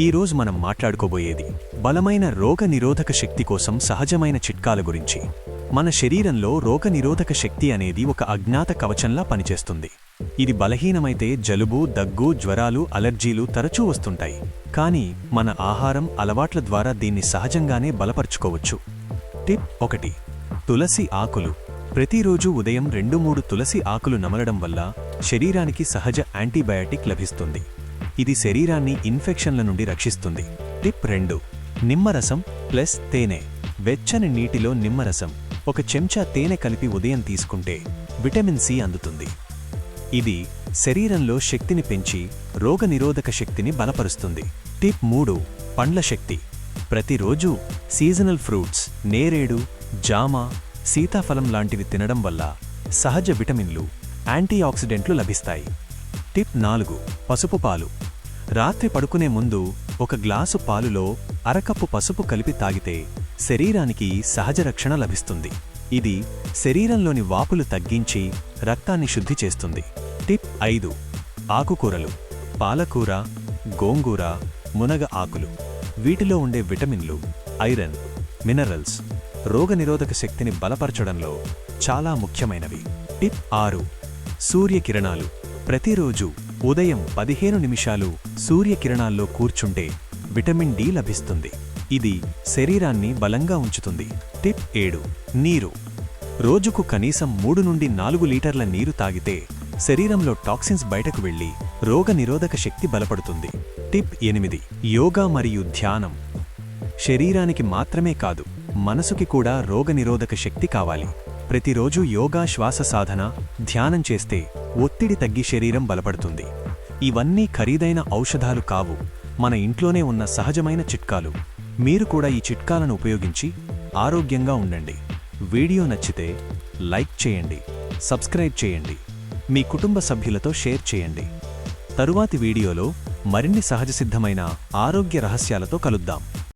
ఈరోజు మనం మాట్లాడుకోబోయేది బలమైన రోగ నిరోధక శక్తి కోసం సహజమైన చిట్కాల గురించి. మన శరీరంలో రోగ నిరోధక శక్తి అనేది ఒక అజ్ఞాత కవచంలా పనిచేస్తుంది. ఇది బలహీనమైతే జలుబు దగ్గు జ్వరాలు అలర్జీలు తరచూ వస్తుంటాయి. కానీ మన ఆహారం అలవాట్ల ద్వారా దీన్ని సహజంగానే బలపరుచుకోవచ్చు. టిప్ ఒకటి. తులసి ఆకులు. ప్రతిరోజు ఉదయం రెండు మూడు తులసి ఆకులు నమలడం వల్ల శరీరానికి సహజ యాంటీబయాటిక్ లభిస్తుంది. ఇది శరీరాన్ని ఇన్ఫెక్షన్ల నుండి రక్షిస్తుంది. టిప్ రెండు నిమ్మరసం ప్లస్ తేనె. వెచ్చని నీటిలో నిమ్మరసం. ఒక చెంచా తేనె కలిపి ఉదయం తీసుకుంటే విటమిన్ సి అందుతుంది. ఇది శరీరంలో శక్తిని పెంచి రోగనిరోధక శక్తిని బలపరుస్తుంది. టిప్ మూడు పండ్ల శక్తి. ప్రతిరోజు సీజనల్ ఫ్రూట్స్ నేరేడు జామ సీతాఫలం లాంటివి తినడం వల్ల సహజ విటమిన్లు యాంటీఆక్సిడెంట్లు లభిస్తాయి. టిప్ నాలుగు పసుపు పాలు. రాత్రి పడుకునే ముందు ఒక గ్లాసు పాలులో అరకప్పు పసుపు కలిపి తాగితే శరీరానికి సహజ రక్షణ లభిస్తుంది. ఇది శరీరంలోని వాపులు తగ్గించి రక్తాన్ని శుద్ధి చేస్తుంది. టిప్ ఐదు ఆకుకూరలు. పాలకూర గోంగూర మునగ ఆకులు. వీటిలో ఉండే విటమిన్లు ఐరన్ మినరల్స్ రోగనిరోధక శక్తిని బలపరచడంలో చాలా ముఖ్యమైనవి. టిప్ ఆరు సూర్యకిరణాలు. ప్రతిరోజు ఉదయం పదిహేను నిమిషాలు సూర్యకిరణాల్లో కూర్చుంటే విటమిన్ డి లభిస్తుంది. ఇది శరీరాన్ని బలంగా ఉంచుతుంది. టిప్ ఏడు నీరు. రోజుకు కనీసం మూడు నుండి నాలుగు లీటర్ల నీరు తాగితే శరీరంలో టాక్సిన్స్ బయటకు వెళ్ళి రోగనిరోధక శక్తి బలపడుతుంది. టిప్ ఎనిమిది యోగా మరియు ధ్యానం. శరీరానికి మాత్రమే కాదు మనసుకి కూడా రోగనిరోధక శక్తి కావాలి. ప్రతిరోజు యోగా శ్వాస సాధన ధ్యానం చేస్తే ఒత్తిడి తగ్గి శరీరం బలపడుతుంది. ఇవన్నీ ఖరీదైన ఔషధాలు కావు. మన ఇంట్లోనే ఉన్న సహజమైన చిట్కాలు. మీరు కూడా ఈ చిట్కాలను ఉపయోగించి ఆరోగ్యంగా ఉండండి. వీడియో నచ్చితే లైక్ చేయండి. సబ్స్క్రైబ్ చేయండి. మీ కుటుంబ సభ్యులతో షేర్ చేయండి. తరువాతి వీడియోలో మరిన్ని సహజసిద్ధమైన ఆరోగ్య రహస్యాలతో కలుద్దాం.